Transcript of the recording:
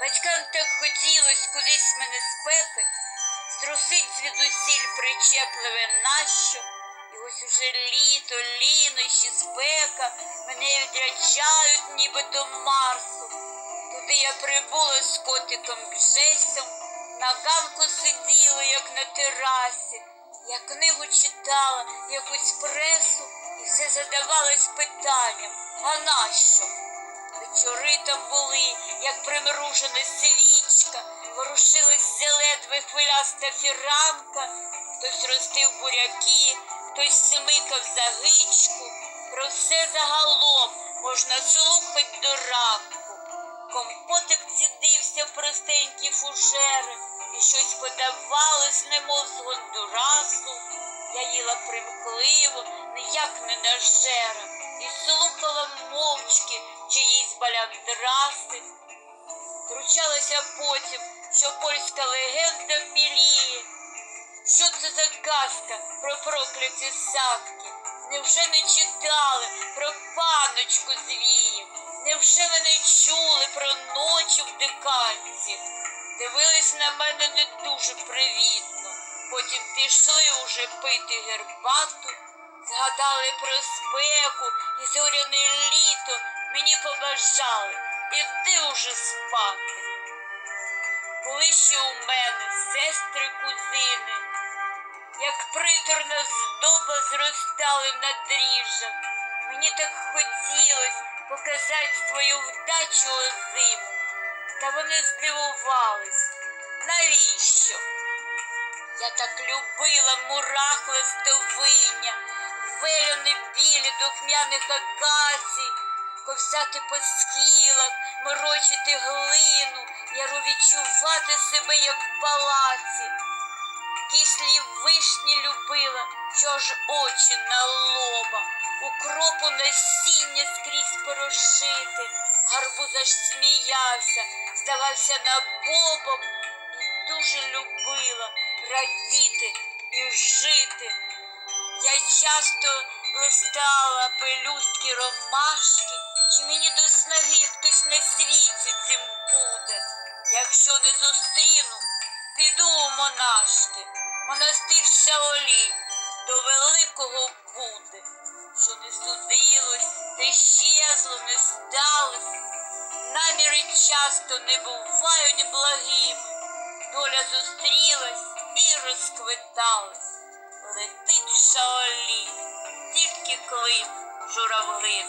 Батькам так хотілось кудись мене спекать, струсить звідусіль причепливе нащо. І ось уже літо, лінощі, спека мене відряджають ніби до Марсу. Туди я прибула з котиком Бжесем, на ганку сиділа, як на терасі. Я книгу читала, якусь пресу, і все задавалось питанням, а нащо? Вечори там були, як примружена свічка, ворушилась зеледве хвиляста фіранка, хтось ростив буряки, хтось смикав за гичку. Про все загалом можна слухать до ранку. Компотик цідився в простенькі фужери, і щось подавалось, немов з гондурасу. Я їла примхливо, ніяк не нажера, і слухала мовчки чиїсь баляндраси. Втручалася потім, що польська легенда міліє. Що це за казка про прокляті садки? Невже не читали про паночку з віїв? Невже ви не чули про ночі в диканці? Дивились на мене не дуже привітно. Потім пішли уже пити гербату, згадали про спеку і зоряне літо. Мені побажали, іди уже спати. Були ще у мене сестри кузини, як приторна здоба зростали на дріжджах. Мені так хотілось показати свою вдачу озиму. Та вони здивувались. Навіщо? Я так любила мурах листовиння, велюни білі духмяних акацій, ковзати по схилах, морочити глину, яру відчувати себе, як в палаці. Кислі вишні любила, що ж очі на лоба, укропу насіння скрізь порошити, гарбуза ж сміявся, здавався набобом і дуже любила радіти і жити. Я часто листала пелюстки ромашки, чи мені до снаги хтось на світі цим буде. Якщо не зустріну, піду у монашки, монастир Шаолінь до великого буде, що не судилось, не щезло, не сталось. Наміри часто не бувають благими, доля зустрілась і розквиталась летить шаолі, тільки клин журавлиний.